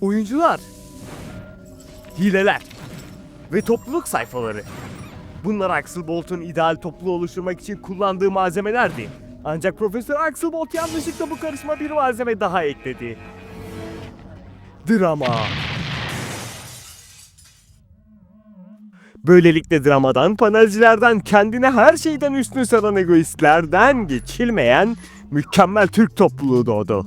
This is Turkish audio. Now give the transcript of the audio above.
Oyuncular, hileler ve topluluk sayfaları. Bunlar Axel Bolt'un ideal topluluğu oluşturmak için kullandığı malzemelerdi. Ancak Profesör Axel Bolt yanlışlıkla bu karışıma bir malzeme daha ekledi. Drama. Böylelikle dramadan, panelcilerden, kendine her şeyden üstün saran egoistlerden geçilmeyen mükemmel Türk topluluğu doğdu.